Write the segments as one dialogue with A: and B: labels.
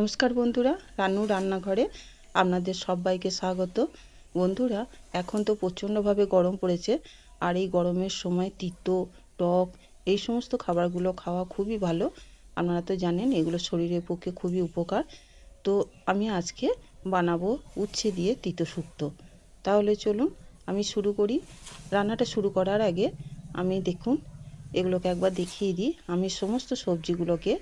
A: নমস্কার বন্ধুরা, রান্নু রান্নাঘরে আপনাদের সবাইকে স্বাগত। বন্ধুরা, এখন তো প্রচণ্ডভাবে গরম পড়েছে আর এই গরমের সময় তিতো, টক এই সমস্ত খাবারগুলো খাওয়া খুবই ভালো। আপনারা তো জানেন এগুলো শরীরের পক্ষে খুবই উপকার। তো আমি আজকে বানাবো উচ্ছে দিয়ে তিতো শুক্তো। তাহলে চলুন আমি শুরু করি। রান্নাটা শুরু করার আগে আমি দেখুন, এগুলোকে একবার দেখিয়ে দিই। আমি সমস্ত সবজিগুলোকে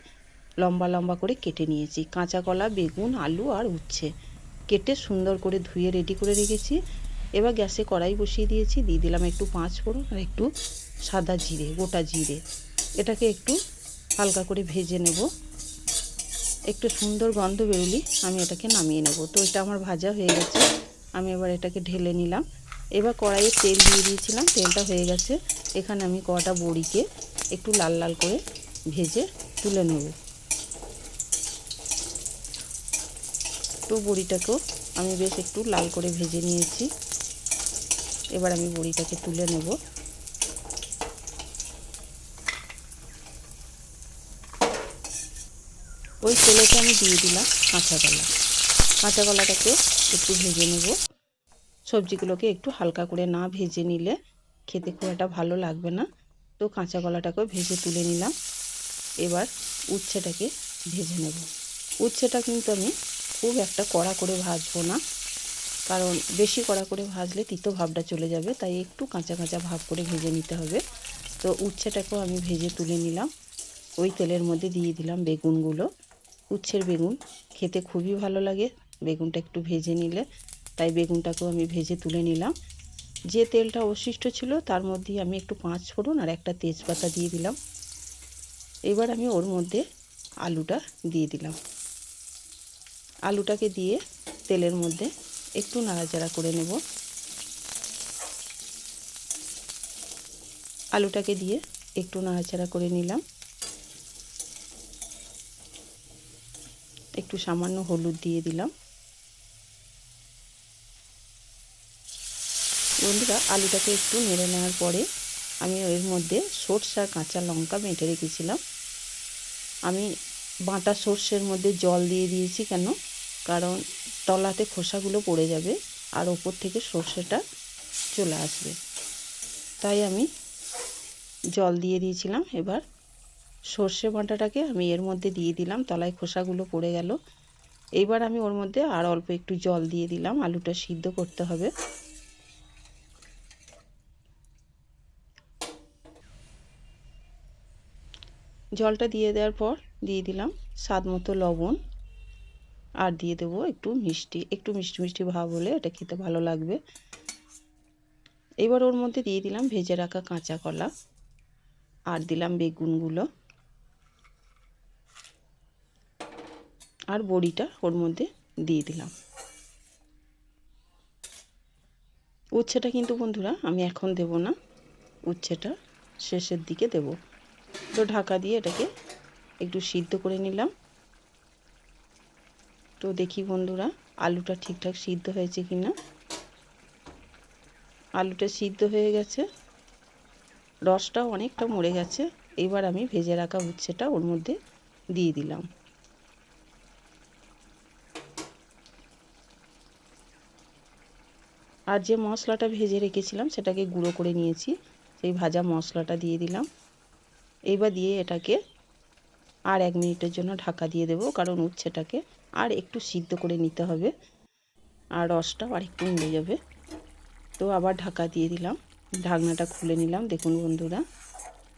A: লম্বা লম্বা করে কেটে নিয়েছি। কাঁচা কলা, বেগুন, আলু আর উচ্ছে। কেটে সুন্দর করে ধুয়ে রেডি করে রেখেছি। এবার গ্যাসে কড়াই বসিয়ে দিয়েছি। দিয়ে দিলাম একটু পাঁচ ফোড়ন আর একটু সাদা জিরে, গোটা জিরে। এটাকে একটু হালকা করে ভেজে নেব। একটু সুন্দর গন্ধ বেরোলি আমি এটাকে নামিয়ে নেব। তো এটা আমার ভাজা হয়ে গেছে। আমি এবার এটাকে ঢেলে নিলাম। এবার কড়াইয়ে তেল দিয়ে দিয়েছিলাম। তেলটা হয়ে গেছে। এখানে আমি কটা বড়িকে একটু লাল লাল করে ভেজে তুলে নেব। তো বড়িটাকেও আমি বেশ একটু লাল করে ভেজে নিয়েছি। এবার আমি বড়িটাকে তুলে নেব। ওই তেলেতে আমি দিয়ে দিলাম কাঁচা কলা। কাঁচা কলাটাকে একটু ভেজে নেব। সবজিগুলোকে একটু হালকা করে না ভেজে নিলে খেতে খুব একটা ভালো লাগবে না। তো কাঁচা কলাটাকেও ভেজে তুলে নিলাম। এবার উচ্ছেটাকে ভেজে নেব। উচ্ছেটা কিন্তু আমি খুব একটা কড়া করে ভাজবো না। কারণ বেশি কড়া করে ভাজলে তিতো ভাবটা চলে যাবে, তাই একটু কাঁচা কাঁচা ভাব করে ভেজে নিতে হবে। তো উচ্ছেটাকেও আমি ভেজে তুলে নিলাম। ওই তেলের মধ্যে দিয়ে দিলাম বেগুনগুলো। উচ্ছের বেগুন খেতে খুবই ভালো লাগে, বেগুনটা একটু ভেজে নিলে। তাই বেগুনটাকেও আমি ভেজে তুলে নিলাম। যে তেলটা অবশিষ্ট ছিল তার মধ্যে আমি একটু পাঁচ ফোড়ন আর একটা তেজপাতা দিয়ে দিলাম। এবার আমি ওর মধ্যে আলুটা দিয়ে দিলাম। আলুটাকে দিয়ে তেলের মধ্যে একটু নাড়াচাড়া করে নেব। আলুটাকে দিয়ে একটু নাড়াচাড়া করে নিলাম। একটু সামান্য হলুদ দিয়ে দিলাম। বন্ধুরা, আলুটাকে একটু নেড়ে নেওয়ার পরে আমি এর মধ্যে সর্ষে কাঁচা লঙ্কা মেটে রেখেছিলাম। আমি বাটা সর্ষের মধ্যে জল দিয়ে দিয়েছি কেন? কারণ তলাতে খোসাগুলো পড়ে যাবে আর ওপর থেকে সর্ষেটা চলে আসবে। তাই আমি জল দিয়ে দিয়েছিলাম। এবার সর্ষে বাটাটাকে আমি এর মধ্যে দিয়ে দিলাম। তলায় খোসাগুলো পড়ে গেল। এইবার আমি ওর মধ্যে আর অল্প একটু জল দিয়ে দিলাম। আলুটা সিদ্ধ করতে হবে। জলটা দিয়ে দেওয়ার পর দিয়ে দিলাম স্বাদ মতো লবণ। আর দিয়ে দেবো একটু মিষ্টি একটু মিষ্টি মিষ্টি ভাব হলে এটা খেতে ভালো লাগবে। এবার ওর মধ্যে দিয়ে দিলাম ভেজে রাখা কাঁচা কলা আর দিলাম বেগুনগুলো। আর বড়িটা ওর মধ্যে দিয়ে দিলাম। উচ্ছেটা কিন্তু বন্ধুরা আমি এখন দেব না, উচ্ছেটা শেষের দিকে দেব। তো ঢাকা দিয়ে এটাকে একটু সিদ্ধ করে নিলাম। তো দেখি বন্ধুরা, আলুটা ঠিকঠাক সিদ্ধ হয়েছে কি না আলুটা সিদ্ধ হয়ে গেছে। রসটাও অনেকটা মরে গেছে। এবার আমি ভেজে রাখা উচ্ছেটা ওর মধ্যে দিয়ে দিলাম। আর যে মশলাটা ভেজে রেখেছিলাম, সেটাকে গুঁড়ো করে নিয়েছি। সেই ভাজা মশলাটা দিয়ে দিলাম। এইবার দিয়ে এটাকে আর এক মিনিটের জন্য ঢাকা দিয়ে দেবো, কারণ উচ্ছেটাকে আর একটু সিদ্ধ করে নিতে হবে। আর রসটাও আর একটু মরে যাবে। তো আবার ঢাকা দিয়ে দিলাম। ঢাকনাটা খুলে নিলাম, দেখুন বন্ধুরা।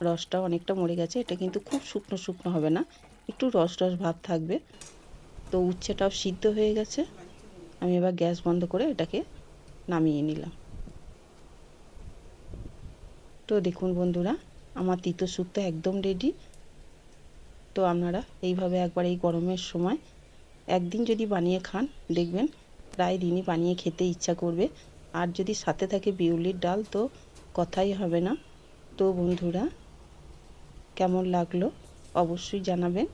A: রসটা অনেকটা মরে গেছে, এটা কিন্তু খুব শুকনো শুকনো হবে না, একটু রস রস ভাব থাকবে। তো উচ্ছেটাও সিদ্ধ হয়ে গেছে। আমি এবার গ্যাস বন্ধ করে এটাকে নামিয়ে নিলাম। তো দেখুন বন্ধুরা, আমার তিতো শুক্তো একদম রেডি তো আপনারা এইভাবে একবার এই গরমের সময় একদিন যদি বানিয়ে খান, দেখবেন প্রায় দিনই বানিয়ে খেতে ইচ্ছা করবে। আর যদি সাথে থাকে বিউলির ডাল, তো কথাই হবে না। তো বন্ধুরা, কেমন লাগল? অবশ্যই জানাবেন।